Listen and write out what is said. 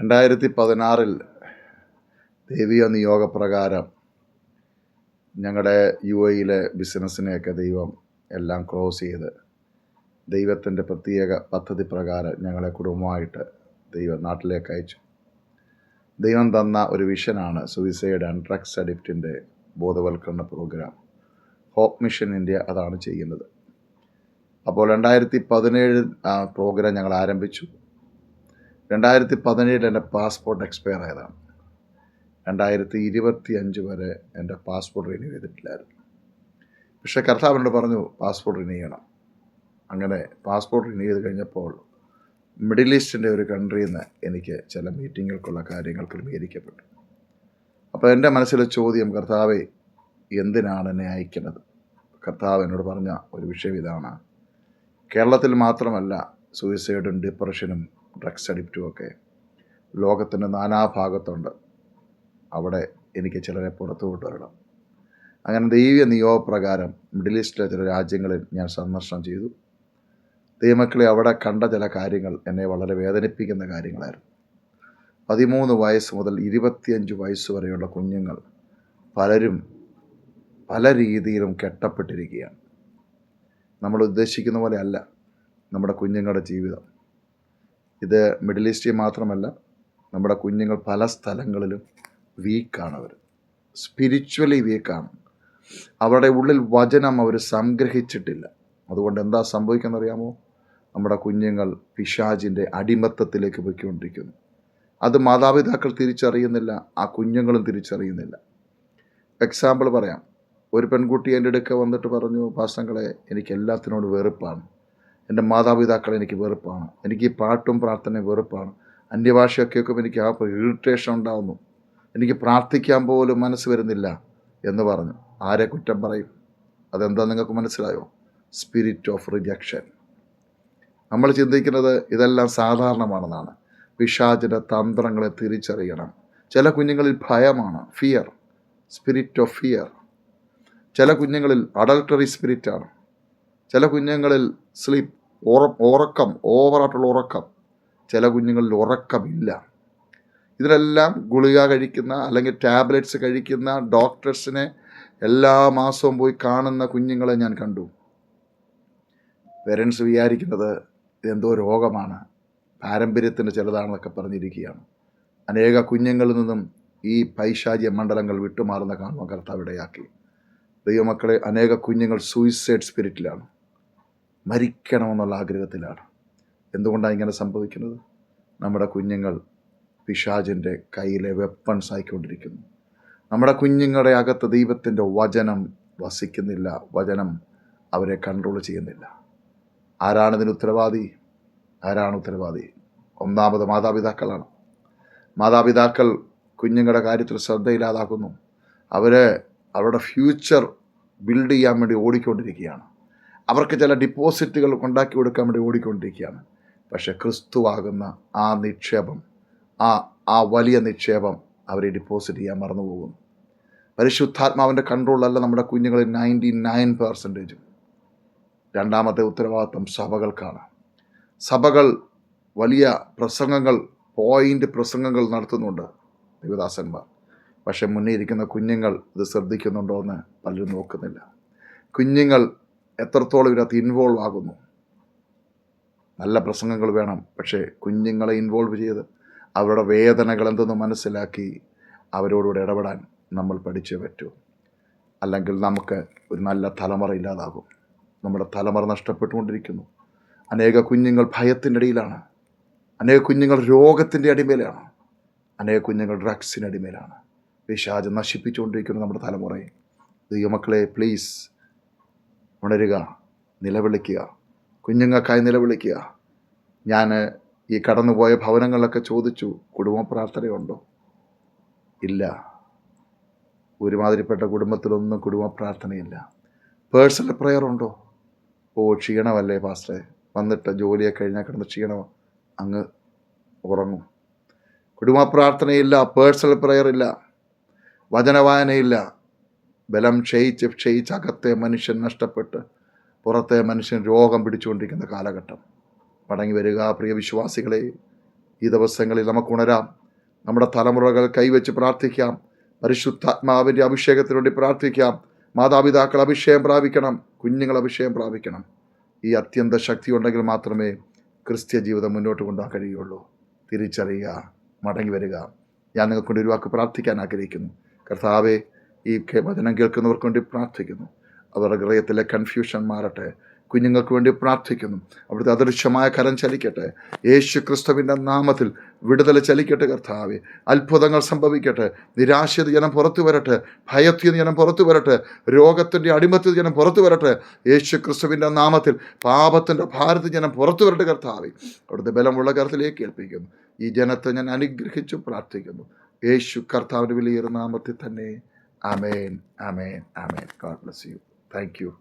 രണ്ടായിരത്തി പതിനാറിൽ ദൈവീയ നിയോഗപ്രകാരം ഞങ്ങളുടെ യു എയിലെ ബിസിനസ്സിനെയൊക്കെ ദൈവം എല്ലാം ക്ലോസ് ചെയ്ത് ദൈവത്തിന്റെ പ്രത്യേക പദ്ധതി പ്രകാരം ഞങ്ങളെ കുടുംബമായിട്ട് ദൈവം നാട്ടിലേക്ക് അയച്ചു. ദൈവം തന്ന ഒരു വിഷനാണ് സൂയിസൈഡ് ആൻഡ് ഡ്രഗ്സ് അഡിക്റ്റിന്റെ ബോധവൽക്കരണ പ്രോഗ്രാം. ഹോപ്പ് മിഷൻ ഇന്ത്യ അതാണ് ചെയ്യുന്നത്. അപ്പോൾ രണ്ടായിരത്തി പതിനേഴ് പ്രോഗ്രാം ഞങ്ങൾ ആരംഭിച്ചു. രണ്ടായിരത്തി പതിനേഴിൽ എന്റെ പാസ്പോർട്ട് എക്സ്പയർ ആയതാണ്. രണ്ടായിരത്തി ഇരുപത്തി അഞ്ച് വരെ എന്റെ പാസ്പോർട്ട് റിന്യൂ ചെയ്തിട്ടില്ലായിരുന്നു. പക്ഷേ കർത്താവിനോട് പറഞ്ഞു പാസ്പോർട്ട് റിന്യൂ ചെയ്യണം. അങ്ങനെ പാസ്പോർട്ട് റിന്യൂ ചെയ്ത് കഴിഞ്ഞപ്പോൾ മിഡിൽ ഈസ്റ്റിന്റെ ഒരു കൺട്രിയിൽ നിന്ന് എനിക്ക് ചില മീറ്റിങ്ങുകൾക്കുള്ള കാര്യങ്ങൾ ക്രമീകരിക്കപ്പെട്ടു. അപ്പോൾ എന്റെ മനസ്സിലെ ചോദ്യം കർത്താവെ എന്തിനാണ് എന്നെ അയക്കുന്നത്? കർത്താവ് എന്നോട് പറഞ്ഞ ഒരു വിഷയം ഇതാണ്. കേരളത്തിൽ മാത്രമല്ല സൂയിസൈഡും ഡിപ്രഷനും ഡ്രഗ്സ് അഡിക്റ്റും ഒക്കെ. ലോകത്തിന്റെ നാനാഭാഗത്തുണ്ട്. അവിടെ എനിക്ക് ചിലരെ പുറത്തു കൊണ്ടുവരണം. അങ്ങനെ ദൈവീയ നിയോഗപ്രകാരം മിഡിൽ ഈസ്റ്റിലെ ചില രാജ്യങ്ങളിൽ ഞാൻ സന്ദർശനം ചെയ്തു. ദൈവമക്കളെ അവിടെ കണ്ട ചില കാര്യങ്ങൾ എന്നെ വളരെ വേദനിപ്പിക്കുന്ന കാര്യങ്ങളായിരുന്നു. പതിമൂന്ന് വയസ്സ് മുതൽ ഇരുപത്തിയഞ്ച് വയസ്സ് വരെയുള്ള കുഞ്ഞുങ്ങൾ പലരും പല രീതിയിലും കെട്ടപ്പെട്ടിരിക്കുകയാണ്. നമ്മൾ ഉദ്ദേശിക്കുന്ന പോലെ അല്ല നമ്മുടെ കുഞ്ഞുങ്ങളുടെ ജീവിതം. ഇത് മിഡിൽ ഈസ്റ്റിൽ മാത്രമല്ല നമ്മുടെ കുഞ്ഞുങ്ങൾ പല സ്ഥലങ്ങളിലും വീക്കാണ് അവർ സ്പിരിച്വലി വീക്കാണ്. അവരുടെ ഉള്ളിൽ വചനം അവർ സംഗ്രഹിച്ചിട്ടില്ല. അതുകൊണ്ട് എന്താ സംഭവിക്കുന്നറിയാമോ? നമ്മുടെ കുഞ്ഞുങ്ങൾ പിശാജിന്റെ അടിമത്തത്തിലേക്ക് പോയിക്കൊണ്ടിരിക്കുന്നു. അത് മാതാപിതാക്കൾ തിരിച്ചറിയുന്നില്ല ആ കുഞ്ഞുങ്ങളും തിരിച്ചറിയുന്നില്ല. എക്സാമ്പിൾ പറയാം. ഒരു പെൺകുട്ടി എന്റെ അടുക്ക വന്നിട്ട് പറഞ്ഞു പാസങ്ങളെ എനിക്ക് എല്ലാത്തിനോട് വെറുപ്പാണ്. എന്റെ മാതാപിതാക്കൾ എനിക്ക് വെറുപ്പാണ്. എനിക്ക് ഈ പാട്ടും പ്രാർത്ഥനയും വെറുപ്പാണ്. അന്യഭാഷയൊക്കെ കേൾക്കുമ്പോൾ എനിക്ക് ആ ഇറിറ്റേഷൻ ഉണ്ടാകുന്നു എനിക്ക് പ്രാർത്ഥിക്കാൻ പോലും മനസ്സ് വരുന്നില്ല എന്ന് പറഞ്ഞു. ആരെ കുറ്റം പറയും? അതെന്താ നിങ്ങൾക്ക് മനസ്സിലായോ? സ്പിരിറ്റ് ഓഫ് റിജക്ഷൻ നമ്മൾ ചിന്തിക്കുന്നത് ഇതെല്ലാം സാധാരണമാണെന്നാണ്. പിശാചിന്റെ തന്ത്രങ്ങളെ തിരിച്ചറിയണം. ചില കുഞ്ഞുങ്ങളിൽ ഭയമാണ് ഫിയർ സ്പിരിറ്റ് ഓഫ് ഫിയർ ചില കുഞ്ഞുങ്ങളിൽ അഡൾട്ടറി സ്പിരിറ്റാണ് ചില കുഞ്ഞുങ്ങളിൽ സ്ലീപ്പ് ഉറ ഉറക്കം ഓവറായിട്ടുള്ള ഉറക്കം. ചില കുഞ്ഞുങ്ങളിൽ ഉറക്കമില്ല. ഇതിനെല്ലാം ഗുളിക കഴിക്കുന്ന അല്ലെങ്കിൽ ടാബ്ലറ്റ്സ് കഴിക്കുന്ന ഡോക്ടേഴ്സിനെ എല്ലാ മാസവും പോയി കാണുന്ന കുഞ്ഞുങ്ങളെ ഞാൻ കണ്ടു. പേരൻസ് വിചാരിക്കുന്നത് ഇതെന്തോ രോഗമാണ്. പാരമ്പര്യത്തിന്റെ ചിലതാണെന്നൊക്കെ പറഞ്ഞിരിക്കുകയാണ്. അനേക കുഞ്ഞുങ്ങളിൽ നിന്നും ഈ പൈശാചിയ മണ്ഡലങ്ങൾ വിട്ടുമാറുന്ന കാണുവാൻ കർത്താവിടയാക്കി ദൈവമക്കളെ അനേക കുഞ്ഞുങ്ങൾ സൂയിസൈഡ് സ്പിരിറ്റിലാണ് മരിക്കണമെന്നുള്ള ആഗ്രഹത്തിലാണ്. എന്തുകൊണ്ടാണ് ഇങ്ങനെ സംഭവിക്കുന്നത്? നമ്മുടെ കുഞ്ഞുങ്ങൾ പിശാജിന്റെ കയ്യിലെ വെപ്പൺസ് ആയിക്കൊണ്ടിരിക്കുന്നു. നമ്മുടെ കുഞ്ഞുങ്ങളുടെ അകത്ത് ദൈവത്തിന്റെ വചനം വസിക്കുന്നില്ല. വചനം അവരെ കൺട്രോൾ ചെയ്യുന്നില്ല. ആരാണ് ഇതിന് ഉത്തരവാദി? ആരാണ് ഉത്തരവാദി? ഒന്നാമത് മാതാപിതാക്കളാണ്. മാതാപിതാക്കൾ കുഞ്ഞുങ്ങളുടെ കാര്യത്തിൽ ശ്രദ്ധയില്ലാതാക്കുന്നു. അവരെ അവരുടെ ഫ്യൂച്ചർ ബിൽഡ് ചെയ്യാൻ വേണ്ടി ഓടിക്കൊണ്ടിരിക്കുകയാണ്. അവർക്ക് ചില ഡിപ്പോസിറ്റുകൾ ഉണ്ടാക്കി കൊടുക്കാൻ വേണ്ടി ഓടിക്കൊണ്ടിരിക്കുകയാണ്. പക്ഷേ ക്രിസ്തുവാകുന്ന ആ നിക്ഷേപം ആ ആ വലിയ നിക്ഷേപം അവരെ ഡിപ്പോസിറ്റ് ചെയ്യാൻ മറന്നു പോകുന്നു പരിശുദ്ധാത്മാവിന്റെ കൺട്രോളല്ല നമ്മുടെ കുഞ്ഞുങ്ങളിൽ നയന്റി നയൻ പെർസെന്റേജും രണ്ടാമത്തെ ഉത്തരവാദിത്വം സഭകൾക്കാണ്. സഭകൾ വലിയ പ്രസംഗങ്ങൾ പോയിന്റ് പ്രസംഗങ്ങൾ നടത്തുന്നുണ്ട് ദേവദാസന്മാർ. പക്ഷെ മുന്നേ ഇരിക്കുന്ന കുഞ്ഞുങ്ങൾ ഇത് ശ്രദ്ധിക്കുന്നുണ്ടോ എന്ന് പലരും നോക്കുന്നില്ല. കുഞ്ഞുങ്ങൾ എത്രത്തോളം ഇതിനകത്ത് ഇൻവോൾവ് ആകുന്നു. നല്ല പ്രസംഗങ്ങൾ വേണം. പക്ഷേ കുഞ്ഞുങ്ങളെ ഇൻവോൾവ് ചെയ്ത് അവരുടെ വേദനകൾ എന്തെന്ന് മനസ്സിലാക്കി അവരോടുകൂടെ ഇടപെടാൻ നമ്മൾ പഠിച്ചേ പറ്റൂ. അല്ലെങ്കിൽ നമുക്ക് ഒരു നല്ല തലമുറ ഇല്ലാതാകും. നമ്മുടെ തലമുറ നഷ്ടപ്പെട്ടുകൊണ്ടിരിക്കുന്നു. അനേക കുഞ്ഞുങ്ങൾ ഭയത്തിന്റെ ഇടയിലാണ് അനേക കുഞ്ഞുങ്ങൾ രോഗത്തിന്റെ അടിമയിലാണ് അനേക കുഞ്ഞുങ്ങൾ ഡ്രഗ്സിന്റെ അടിമയിലാണ് പിശാജ് നശിപ്പിച്ചുകൊണ്ടിരിക്കുന്നു നമ്മുടെ തലമുറയെ. ദൈവമക്കളെ പ്ലീസ് ഉണരുക നിലവിളിക്കുക കുഞ്ഞുങ്ങൾക്കായി നിലവിളിക്കുക. ഞാൻ ഈ കടന്നുപോയ ഭവനങ്ങളിലൊക്കെ ചോദിച്ചു കുടുംബ പ്രാർത്ഥനയുണ്ടോ? ഇല്ല. ഒരുമാതിരിപ്പെട്ട കുടുംബത്തിലൊന്നും കുടുംബ പ്രാർത്ഥനയില്ല. പേഴ്സണൽ പ്രെയർ ഉണ്ടോ? ഓ ക്ഷീണമല്ലേ പാസ്റ്ററെ വന്നിട്ട് ജോലിയൊക്കെ കഴിഞ്ഞാൽ കിടന്ന് ക്ഷീണം അങ്ങ് ഉറങ്ങും. കുടുംബ പ്രാർത്ഥനയില്ല പേഴ്സണൽ പ്രെയർ ഇല്ല. വചനവായനയില്ല. ബലം ക്ഷയിച്ച് ക്ഷയിച്ച് അകത്തെ മനുഷ്യൻ നഷ്ടപ്പെട്ട് പുറത്തെ മനുഷ്യൻ രോഗം പിടിച്ചുകൊണ്ടിരിക്കുന്ന കാലഘട്ടം. മടങ്ങി വരിക പ്രിയ വിശ്വാസികളെ ഈ ദിവസങ്ങളിൽ നമുക്ക് ഉണരാം. നമ്മുടെ തലമുറകൾ കൈവച്ച് പ്രാർത്ഥിക്കാം. പരിശുദ്ധാത്മാവിന്റെ അഭിഷേകത്തിന് വേണ്ടി പ്രാർത്ഥിക്കാം. മാതാപിതാക്കൾ അഭിഷേകം പ്രാപിക്കണം. കുഞ്ഞുങ്ങൾ അഭിഷേകം പ്രാപിക്കണം. ഈ അത്യന്ത ശക്തി ഉണ്ടെങ്കിൽ മാത്രമേ ക്രിസ്ത്യ ജീവിതം മുന്നോട്ട് കൊണ്ടുപോകാൻ കഴിയുള്ളൂ. തിരിച്ചറിയുക മടങ്ങി വരിക. ഞാൻ നിങ്ങൾക്ക് വേണ്ടി ഒരു വാക്ക് പ്രാർത്ഥിക്കാൻ ആഗ്രഹിക്കുന്നു. കർത്താവെ ഈ വചനം കേൾക്കുന്നവർക്ക് വേണ്ടി പ്രാർത്ഥിക്കുന്നു. അവരുടെ ഹൃദയത്തിലെ കൺഫ്യൂഷൻ മാറട്ടെ. കുഞ്ഞുങ്ങൾക്ക് വേണ്ടി പ്രാർത്ഥിക്കുന്നു. അവിടുത്തെ അദൃശ്യമായ കരം ചലിക്കട്ടെ. യേശു ക്രിസ്തുവിന്റെ നാമത്തിൽ വിടുതൽ ചലിക്കട്ടെ കർത്താവെ. അത്ഭുതങ്ങൾ സംഭവിക്കട്ടെ. നിരാശയത് ജനം പുറത്തു വരട്ടെ. ഭയത്തിൽ നിന്ന് ജനം പുറത്തു വരട്ടെ. രോഗത്തിന്റെ അടിമത്തിൽ ജനം പുറത്തു വരട്ടെ. യേശു ക്രിസ്തുവിന്റെ നാമത്തിൽ പാപത്തിന്റെ ഭാരത്തിൽ ജനം പുറത്തു വരട്ടെ കർത്താവെ. അവിടുത്തെ ബലമുള്ള കരത്തിലേക്ക് ഏൽപ്പിക്കുന്നു. ഈ ജനത്തെ ഞാൻ അനുഗ്രഹിച്ചു പ്രാർത്ഥിക്കുന്നു. യേശു കർത്താവിന്റെ വലിയ നാമത്തിൽ തന്നെ. Amen. Amen. Amen. God bless you. Thank you.